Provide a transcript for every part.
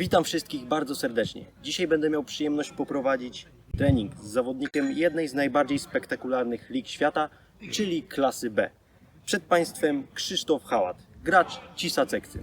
Witam wszystkich bardzo serdecznie. Dzisiaj będę miał przyjemność poprowadzić trening z zawodnikiem jednej z najbardziej spektakularnych lig świata, czyli klasy B. Przed Państwem Krzysztof Hałat, gracz Cisa Cekcy.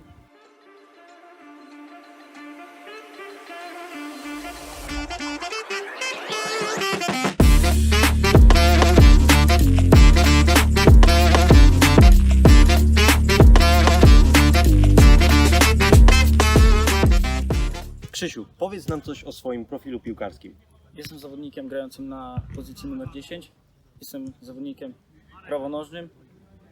Krzysiu, powiedz nam coś o swoim profilu piłkarskim. Jestem zawodnikiem grającym na pozycji numer 10. Jestem zawodnikiem prawonożnym.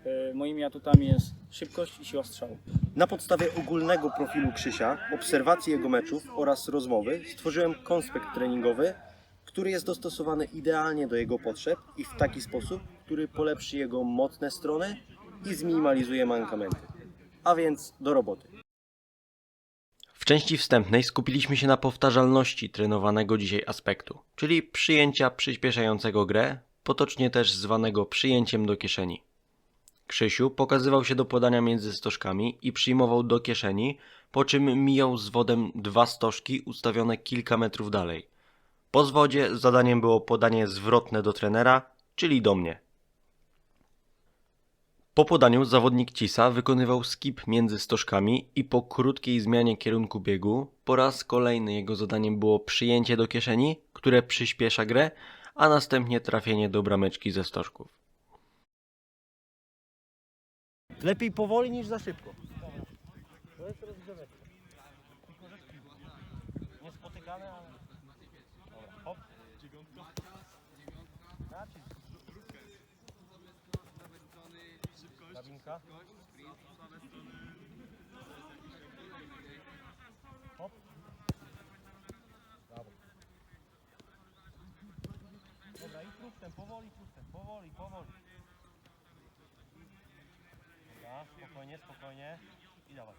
E, Moimi atutami jest szybkość i siła strzału. Na podstawie ogólnego profilu Krzysia, obserwacji jego meczów oraz rozmowy stworzyłem konspekt treningowy, który jest dostosowany idealnie do jego potrzeb i w taki sposób, który polepszy jego mocne strony i zminimalizuje mankamenty. A więc do roboty. W części wstępnej skupiliśmy się na powtarzalności trenowanego dzisiaj aspektu, czyli przyjęcia przyspieszającego grę, potocznie też zwanego przyjęciem do kieszeni. Krzysiu pokazywał się do podania między stożkami i przyjmował do kieszeni, po czym mijał z wodem dwa stożki ustawione kilka metrów dalej. Po zwodzie zadaniem było podanie zwrotne do trenera, czyli do mnie. Po podaniu zawodnik Cisa wykonywał skip między stożkami i po krótkiej zmianie kierunku biegu po raz kolejny jego zadaniem było przyjęcie do kieszeni, które przyspiesza grę, a następnie trafienie do brameczki ze stożków. Lepiej powoli niż za szybko. To jest rozgrzeweczka. Niespotykane, ale... Drabinka. Hop. Brawo. Dobra, i truptem, powoli, truptem, powoli, powoli. Dobra, spokojnie, spokojnie. I dawaj.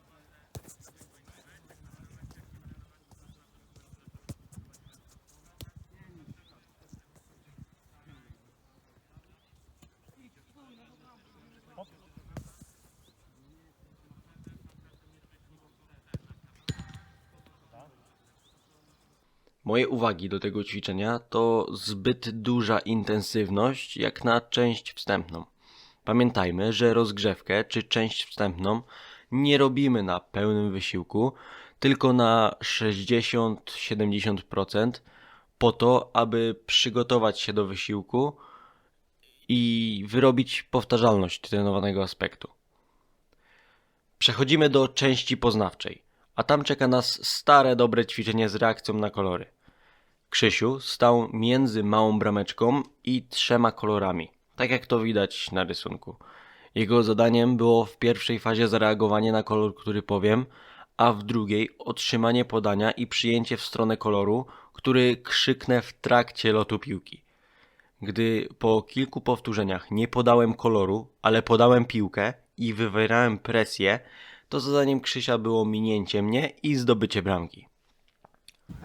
Moje uwagi do tego ćwiczenia to zbyt duża intensywność jak na część wstępną. Pamiętajmy, że rozgrzewkę czy część wstępną nie robimy na pełnym wysiłku, tylko na 60-70% po to, aby przygotować się do wysiłku i wyrobić powtarzalność trenowanego aspektu. Przechodzimy do części poznawczej, a tam czeka nas stare dobre ćwiczenie z reakcją na kolory. Krzysiu stał między małą brameczką i trzema kolorami, tak jak to widać na rysunku. Jego zadaniem było w pierwszej fazie zareagowanie na kolor, który powiem, a w drugiej otrzymanie podania i przyjęcie w stronę koloru, który krzyknę w trakcie lotu piłki. Gdy po kilku powtórzeniach nie podałem koloru, ale podałem piłkę i wywierałem presję, to zadaniem Krzysia było minięcie mnie i zdobycie bramki.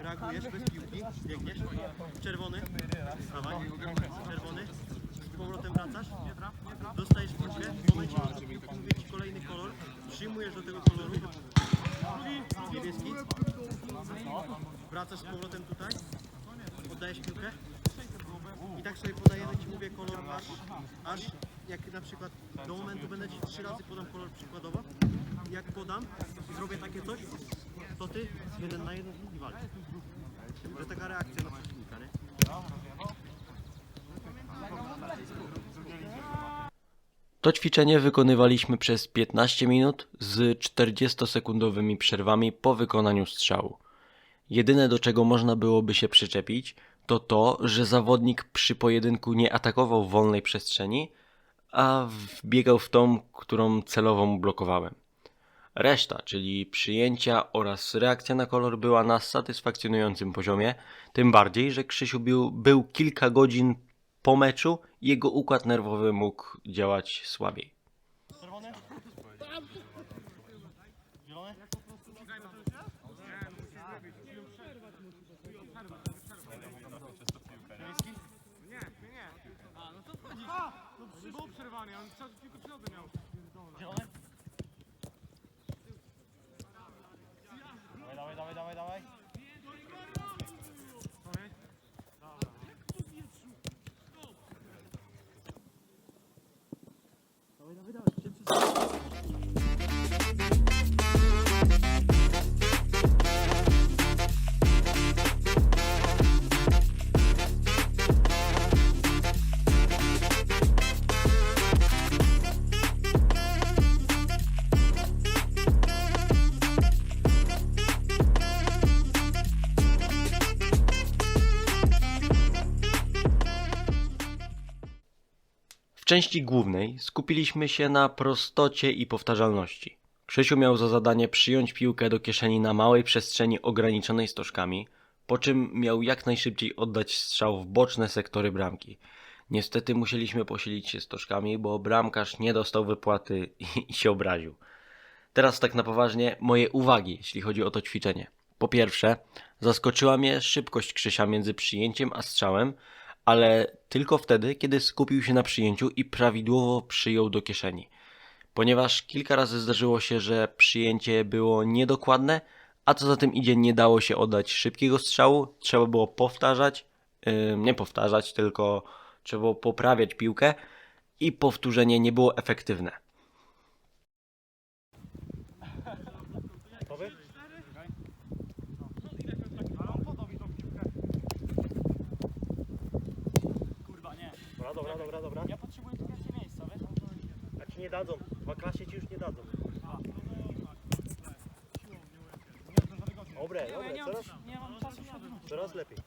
Reagujesz bez piłki, biegniesz, czerwony, dawaj, czerwony, z powrotem wracasz, dostajesz piłkę, w momencie, Ci kolejny kolor, przyjmujesz do tego koloru, niebieski, wracasz z powrotem tutaj, oddajesz piłkę? I tak sobie podajemy Ci mówię kolor aż, aż jak na przykład do momentu będę Ci trzy razy podam kolor przykładowo, jak podam zrobię takie coś, to jeden na jeden i walczysz. Że taka reakcja na przeciwnika, nie? To ćwiczenie wykonywaliśmy przez 15 minut z 40-sekundowymi przerwami po wykonaniu strzału. Jedyne do czego można byłoby się przyczepić, to to, że zawodnik przy pojedynku nie atakował wolnej przestrzeni, a wbiegał w tą, którą celowo mu blokowałem. Reszta, czyli przyjęcia oraz reakcja na kolor była na satysfakcjonującym poziomie, tym bardziej, że Krzysiu był, był kilka godzin po meczu i jego układ nerwowy mógł działać słabiej. Czerwony? Zielony? Był przerwany, on cały tylko środę miał. dawaj, dawaj. Części głównej skupiliśmy się na prostocie i powtarzalności. Krzysiu miał za zadanie przyjąć piłkę do kieszeni na małej przestrzeni ograniczonej stożkami, po czym miał jak najszybciej oddać strzał w boczne sektory bramki. Niestety musieliśmy posilić się stożkami, bo bramkarz nie dostał wypłaty i, się obraził. Teraz tak na poważnie moje uwagi, jeśli chodzi o to ćwiczenie. Po pierwsze, zaskoczyła mnie szybkość Krzysia między przyjęciem a strzałem, ale tylko wtedy, kiedy skupił się na przyjęciu i prawidłowo przyjął do kieszeni. Ponieważ kilka razy zdarzyło się, że przyjęcie było niedokładne, a co za tym idzie, nie dało się oddać szybkiego strzału, trzeba było powtarzać, yy, nie powtarzać, tylko trzeba było poprawiać piłkę i powtórzenie nie było efektywne. Gotowy? Ale on podał mi tą piłkę. Kurwa, nie. Dobra, dobra. Ja potrzebuję tu pierwsze miejsca, wiesz? A ci nie dadzą. Dwa klasie ci już nie dadzą. Dobre, Ja dobre, nie mam, coraz, nie mam czasu się odwrócić. coraz lepiej.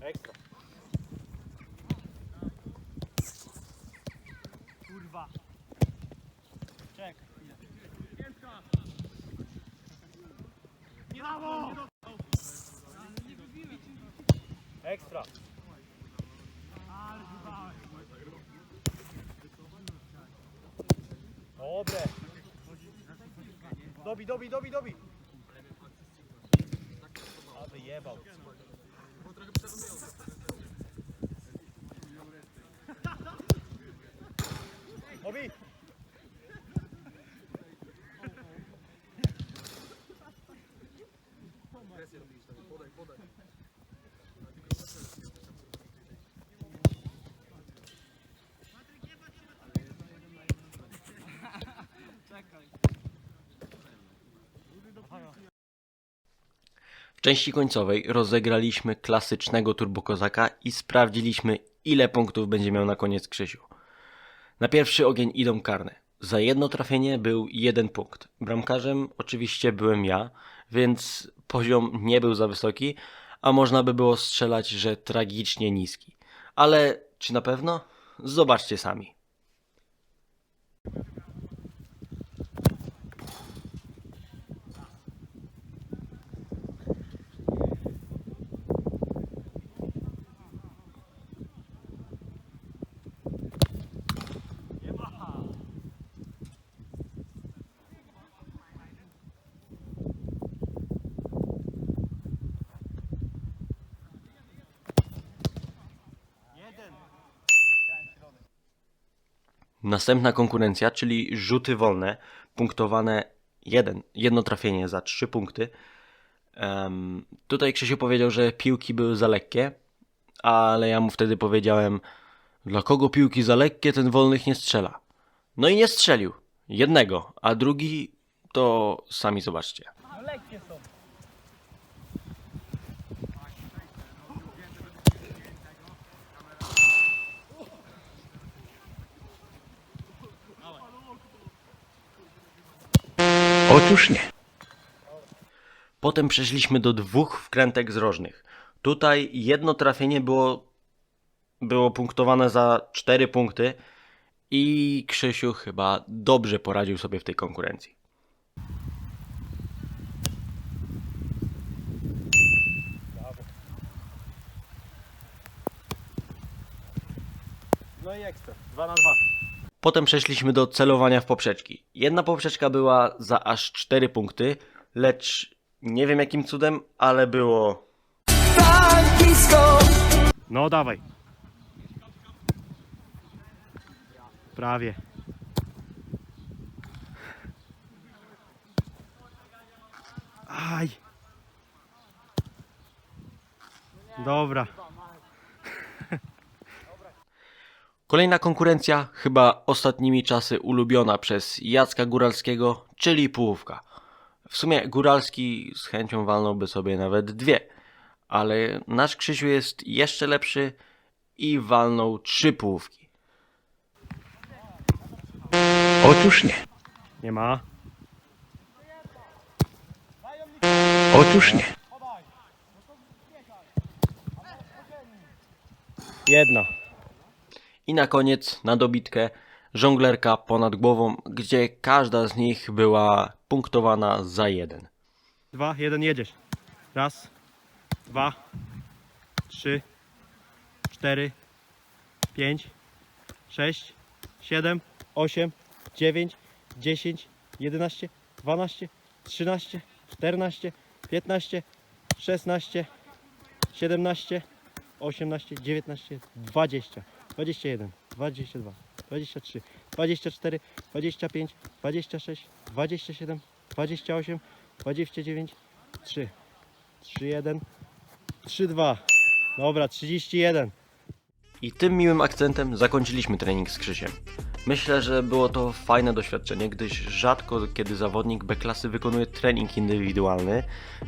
Ekstra. Ekstra. Dobre. Dobi, dobi, dobi, dobi. A wyjebał. Dobi. Czekaj. Części końcowej rozegraliśmy klasycznego turbokozaka i sprawdziliśmy, ile punktów będzie miał na koniec Krzysiu. Na pierwszy ogień idą karne. Za jedno trafienie był jeden punkt. Bramkarzem oczywiście byłem ja, więc poziom nie był za wysoki, a można by było strzelać, że tragicznie niski. Ale czy na pewno? Zobaczcie sami. Następna konkurencja, czyli rzuty wolne, punktowane jeden, jedno trafienie za trzy punkty. Em, tutaj Krzysiu powiedział, że piłki były za lekkie, ale ja mu wtedy powiedziałem, dla kogo piłki za lekkie, ten wolnych nie strzela. No i nie strzelił. Jednego, a drugi to sami zobaczcie. No lekkie są. Otóż nie. Potem przeszliśmy do dwóch wkrętek zrożnych. Tutaj jedno trafienie było, było punktowane za 4 punkty i Krzysiu chyba dobrze poradził sobie w tej konkurencji. No i ekstra. Dwa na dwa. Potem przeszliśmy do celowania w poprzeczki. Jedna poprzeczka była za aż 4 punkty, lecz nie wiem jakim cudem, ale było No dawaj. Prawie. Aj. Dobra. Kolejna konkurencja, chyba ostatnimi czasy ulubiona przez Jacka Góralskiego, czyli połówka. W sumie Góralski z chęcią walnąłby sobie nawet dwie, ale nasz Krzysiu jest jeszcze lepszy i walnął trzy połówki. Otóż nie. Nie ma. Otóż nie. Jedna. I na koniec, na dobitkę, żonglerka ponad głową, gdzie każda z nich była punktowana za jeden. Dwa, jeden, jedziesz. Raz, dwa, trzy, cztery, pięć, sześć, siedem, osiem, dziewięć, dziesięć, jedenaście, dwanaście, trzynaście, czternaście, piętnaście, szesnaście, siedemnaście, osiemnaście, dziewiętnaście, dwadzieścia, dwadzieścia jeden, dwadzieścia dwa, dwadzieścia trzy, dwadzieścia cztery, dwadzieścia pięć, dwadzieścia sześć, dwadzieścia siedem, dwadzieścia osiem, 29, 3, 3, 1, 3, 2. Dobra, 31. I tym miłym akcentem zakończyliśmy trening z Krzysiem. Myślę, że było to fajne doświadczenie, gdyż rzadko kiedy zawodnik B-klasy wykonuje trening indywidualny,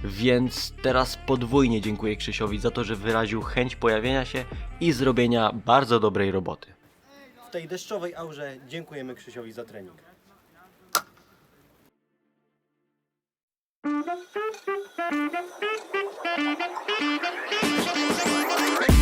więc teraz podwójnie dziękuję Krzysiowi za to, że wyraził chęć pojawienia się i zrobienia bardzo dobrej roboty. W tej deszczowej aurze dziękujemy Krzysiowi za trening. Thank you.